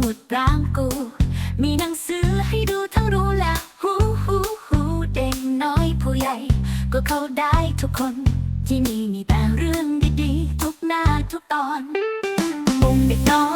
มุดปรางกู มีหนังสือให้ดูทั้งรู้และหูหูหูเด็กน้อยผู้ใหญ่ ก็เข้าได้ทุกคน ที่นี่มีแต่เรื่องดีๆ ทุกหน้าทุกตอนมุมเด็กน้อย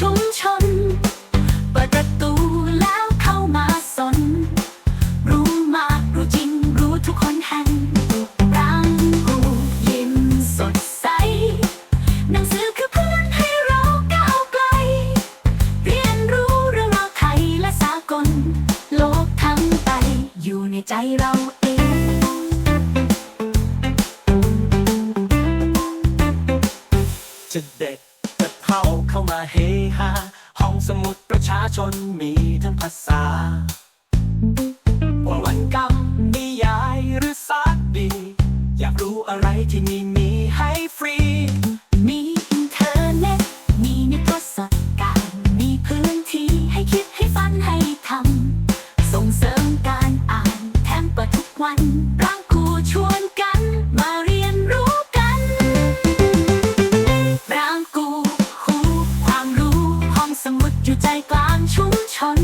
ชุมชน เปิดประตูแล้วเข้ามาสน รู้มากรู้จริงรู้ทุกคนแห่งรังกูยิ้มสดใส หนังสือคือเพื่อนให้เราก้าวไกล เรียนรู้เรื่องราวไทยและสากล โลกทั้งไปอยู่ในใจเราเองจะเด็กจะเท่า เข้ามาเฮฮาห้องสมุดประชาชนมีทั้งภาษาว่าวันกรรมนิยายหรือสารดี อยากรู้อะไรที่มีมีให้ฟรี มีอินเทอร์เน็ต มีนิทรรศการมีพื้นที่ให้คิดให้ฝันให้ทำ ส่งเสริมการอ่านแทมปิดทุกวันู่ใจกลางชุมชน